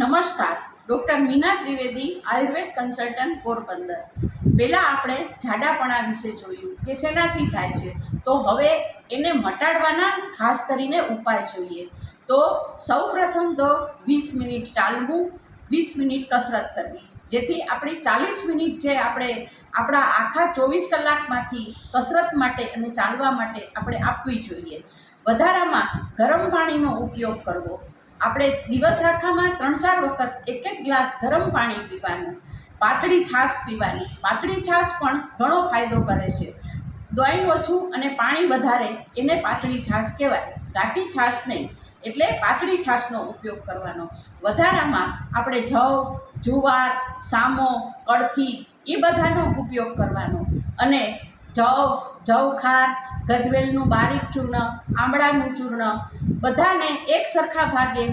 નમસ્કાર, doctor Meena Trivedi, Ayurveda consultant Porbandar. પહેલાં આપણે જાડાપણા વિશે જોયું કે શેનાથી થાય છે. તો હવે એને મટાડવાના ખાસ કરીને ઉપાય જોઈએ. તો સૌપ્રથમ તો વીસ મિનિટ ચાલવું, વીસ મિનિટ કસરત કરવી. જેથી આપણી ચાલીસ મિનિટ જે આપણે, આપણા આખા ચોવીસ કલાકમાંથી કસરત માટે અને ચાલવા માટે આપણે આપવી જોઈએ. વધારામાં ગરમ પાણીનો ઉપયોગ કરવો. આપણે દિવસ આખામાં ત્રણ ચાર વખત એક એક ગ્લાસ ગરમ પાણી પીવાનું, પાતળી છાશ પીવાની. પાતળી છાશ પણ ઘણો ફાયદો કરે છે. દહીં ઓછું અને પાણી વધારે એને પાતળી છાશ કહેવાય. ઘાટી છાશ નહીં, એટલે પાતળી છાશનો ઉપયોગ કરવાનો. વધારામાં આપણે જવ, જુવાર, સામો, કળથી એ બધાનો ઉપયોગ કરવાનો. અને જવ જવખાર, ગજવેલનું બારીક ચૂર્ણ, આમળાનું ચૂર્ણ, બધાને એક સરખા ભાગે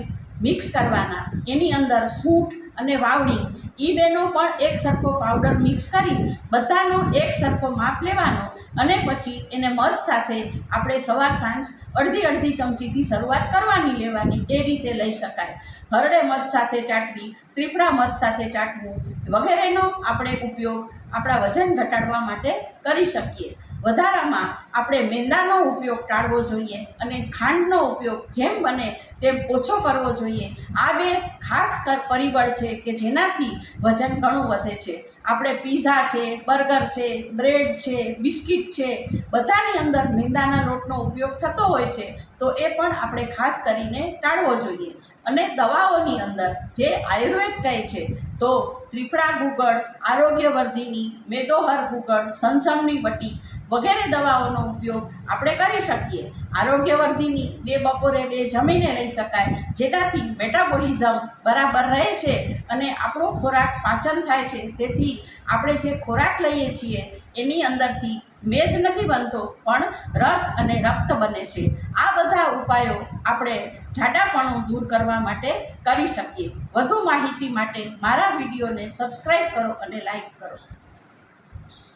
મિક્સ કરવાના. એની અંદર સૂંઠ અને વાવડી એ બેનો પણ એક સરખો પાવડર મિક્સ કરી, બધાનો એક સરખો માપ લેવાનો અને પછી એને મધ સાથે આપણે સવાર સાંજ અડધી અડધી ચમચીથી શરૂઆત કરવાની લેવાની. એ રીતે લઈ શકાય. હરડે મધ સાથે ચાટવી, ત્રિપડા મધ સાથે ચાટવું વગેરેનો આપણે ઉપયોગ આપણા વજન ઘટાડવા માટે કરી શકીએ. વધારામાં આપણે મેંદાનો ઉપયોગ ટાળવો જોઈએ અને ખાંડનો ઉપયોગ જેમ બને તેમ ઓછો કરવો જોઈએ. આ બે ખાસ કર પરિબળ છે કે જેનાથી વજન ઘણું વધે છે. આપણે પીઝા છે, બર્ગર છે, બ્રેડ છે, બિસ્કિટ છે, બધાની અંદર મેંદાના લોટનો ઉપયોગ થતો હોય છે, તો એ પણ આપણે ખાસ કરીને ટાળવો જોઈએ. અને દવાઓની અંદર જે આયુર્વેદ કહે છે, તો ત્રિફળા ગુગળ, આરોગ્યવર્ધિની, મેદોહર ગુગળ સંસમની વટી વગેરે દવાઓનો ઉપયોગ આપણે કરી શકીએ. આરોગ્યવર્ધિની બે બપોરે બે જમીને લઈ શકાય, જેનાથી મેટાબોલિઝમ બરાબર રહે છે અને આપણો ખોરાક પાચન થાય છે. તેથી આપણે જે ખોરાક લઈએ છીએ, એની અંદરથી મેદ નથી બનતો, પણ રસ અને રક્ત બને છે. આ બધા ઉપાયો આપણે જાડાપણું દૂર કરવા માટે કરી શકીએ. વધુ માહિતી માટે મારા વિડીયોને સબસ્ક્રાઈબ કરો અને લાઈક કરો.